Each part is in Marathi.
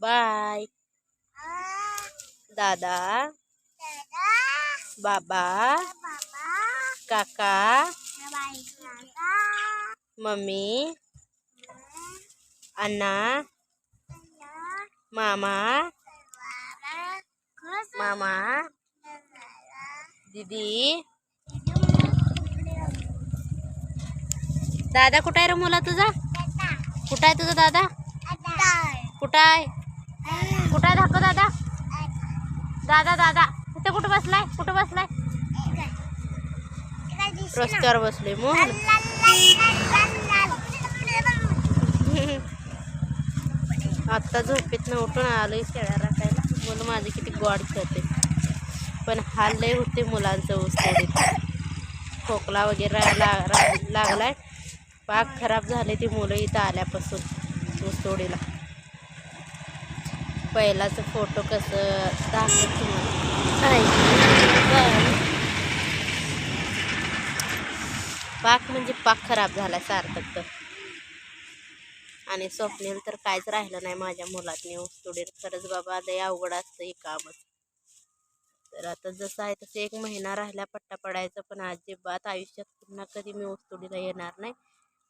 बाय दादा बाबा काका मम्मी अण्णा मामा मामा दीदी दादा कुठं आहे रे मुला तुझा कुठं आहे तुझा दादा कुठं आहे कुठं आहे धाको दादा? दादा दादा. इथं कुठं बसलाय? कुठं बसलाय? रस्त्यावर बसले मोहन आत्ता झोपेतनं उठून आलोय खेळायला राखायला. मुलं माझे किती गॉड खेळते. पण हाल लय होते मुलांचं ऊसतोडीत खोकला वगैरे रा- लागलाय. पाक खराब झाले ती मुलं इथं आल्यापासून. ऊसतोडीला पहिलाचं फोटो कसं दाखवत तुम्हाला. पाक म्हणजे पाक खराब झाला सार्थक तर. आणि स्वप्नील तर काहीच राहिलं नाही माझ्या मुलातनी ऊसतोडीत खरंच बाबा लय अवघड असतं हे कामच तर आता जसं आहे तसं एक महिना राहिला पट्टा पडायचा पण अजिबात आयुष्यात पुन्हा कधी मी ऊसतोडीला येणार नाही.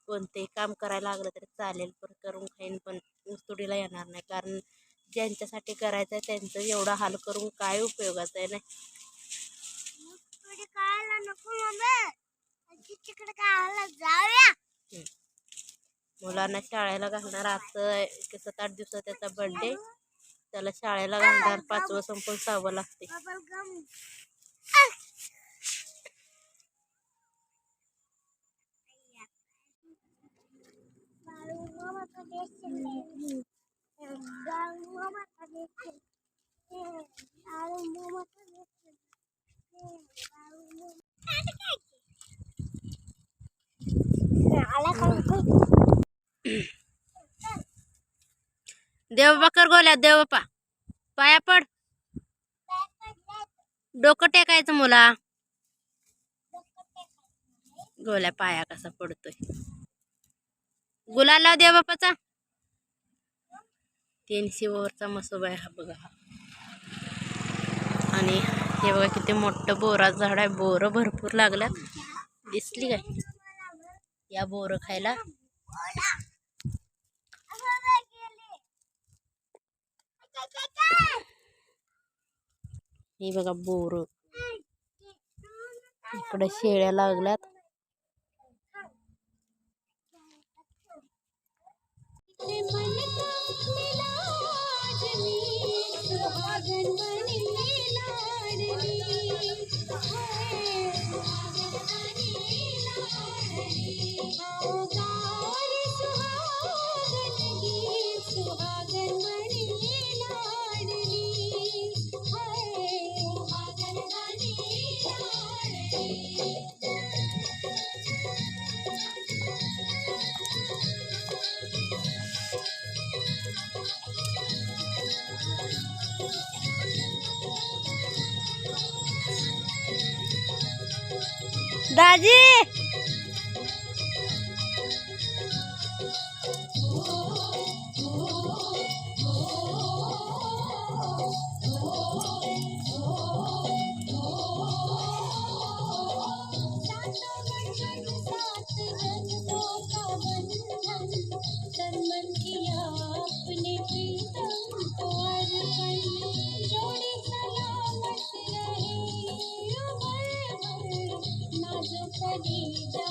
कोणतेही काम करायला लागलं तरी चालेल पण करून खाईन पण ऊसतोडीला येणार नाही. कारण ज्यांच्यासाठी करायचं आहे त्यांचं एवढा हाल करून काय उपयोगाचं आहे नाही. मुलांना शाळेला घालणार एक सात आठ दिवसात त्याचा बर्थडे त्याला शाळेला घालणार पाचवं संपून सहावं लागते देवबा कर गोल्या देवबापा पाया पड. डोकं टेकायचं मुला. गोल्या पाया कसा पडतोय. गुलाल लाव देवबापाचा तीनशे वरचा मसोबा आहे हा बघा हा. आणि हे बघा किती मोठं बोराचं झाड आहे. बोरं भरपूर लागल्यात. दिसली काय? या बोरं खायला. हे बघा बोर. इकडे शेळ्या लागल्यात. गणपणी लाडली दाजी! नाजुक कधी जाय